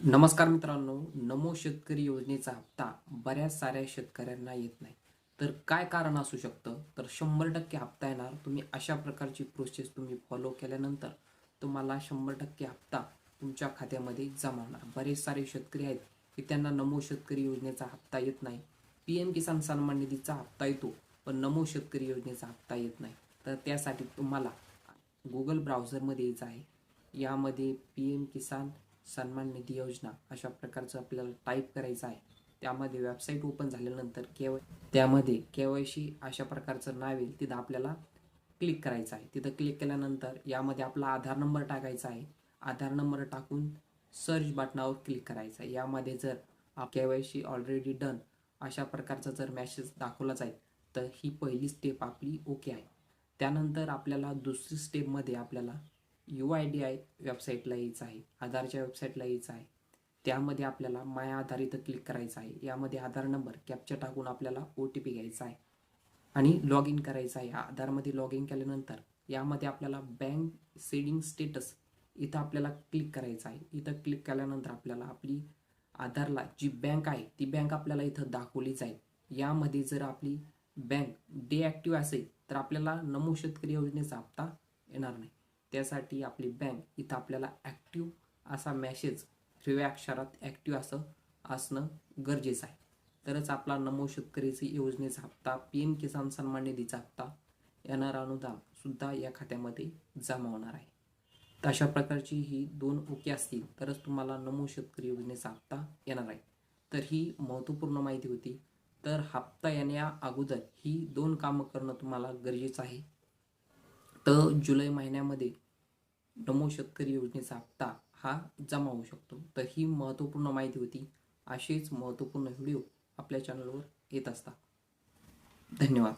नमस्कार मित्रांनो नमो शेतकरी योजनेचा हप्ता बऱ्याच साऱ्या शेतकऱ्यांना येत नाही. तर काय कारण असू शकतं? तर शंभर टक्के हप्ता येणार. तुम्ही अशा प्रकारची प्रोसेस तुम्ही फॉलो केल्यानंतर तुम्हाला शंभर टक्के हप्ता तुमच्या खात्यामध्ये जमा होणार. बरेच सारे शेतकरी आहेत की त्यांना नमो शेतकरी योजनेचा हप्ता येत नाही. पी एम किसान सन्मान निधीचा हप्ता येतो पण नमो शेतकरी योजनेचा हप्ता येत नाही. तर त्यासाठी तुम्हाला गुगल ब्राउझरमध्ये यायचं आहे. यामध्ये पी एम किसान सन्मान निधी योजना अशा प्रकारचं आपल्याला टाईप करायचं आहे. त्यामध्ये वेबसाईट ओपन झाल्यानंतर केव त्यामध्ये के वाय सी अशा प्रकारचं नाव येईल तिथं आपल्याला क्लिक करायचं आहे. तिथं क्लिक केल्यानंतर यामध्ये आपला आधार नंबर टाकायचा आहे. आधार नंबर टाकून सर्च बटनावर क्लिक करायचं आहे. यामध्ये जर K Y C already done अशा प्रकारचा जर मॅसेज दाखवला जाईल तर ही पहिली स्टेप आपली ओके आहे. त्यानंतर आपल्याला दुसरी स्टेपमध्ये आपल्याला यू आय डी आय वेबसाईटला यायचं आहे आधारच्या वेबसाईटला यायचं आहे. त्यामध्ये आपल्याला माय आधार इथं क्लिक करायचं आहे. यामध्ये आधार नंबर कॅप्चर टाकून आपल्याला ओ टी पी घ्यायचा आहे. आणि लॉग इन करायचं आहे. आधारमध्ये लॉग इन केल्यानंतर यामध्ये आपल्याला बँक सेडिंग स्टेटस इथं आपल्याला क्लिक करायचं आहे. इथं क्लिक केल्यानंतर आपल्याला आपली आधारला जी बँक आहे ती बँक आपल्याला इथं दाखवली जाईल यामध्ये जर आपली बँक डे ॲक्टिव्ह असेल तर आपल्याला नमो शेतकरी योजनेचा हप्ता येणार नाही. त्यासाठी आपली बँक इथं आपल्याला ॲक्टिव्ह असा मॅसेज हिरव्या अक्षरात ॲक्टिव्ह असं असणं गरजेचं आहे. तरच आपला नमो शेतकरीची योजनेचा हप्ता पी एम किसान सन्मान निधीचा हप्ता येणारा अनुदान सुद्धा या खात्यामध्ये जमा होणार आहे. तर अशा प्रकारची ही दोन ओके असतील तरच तुम्हाला नमो शेतकरी योजनेचा हप्ता येणार आहे. तर ही महत्त्वपूर्ण माहिती होती. तर हप्ता येण्या अगोदर ही दोन कामं करणं तुम्हाला गरजेचं आहे. तर जुलै महिन्यामध्ये नमो शेतकरी योजनेचा हप्ता हा जमा होऊ शकतो. तर ही महत्त्वपूर्ण माहिती होती. असेच महत्त्वपूर्ण व्हिडिओ आपल्या चॅनलवर येत असतात. धन्यवाद.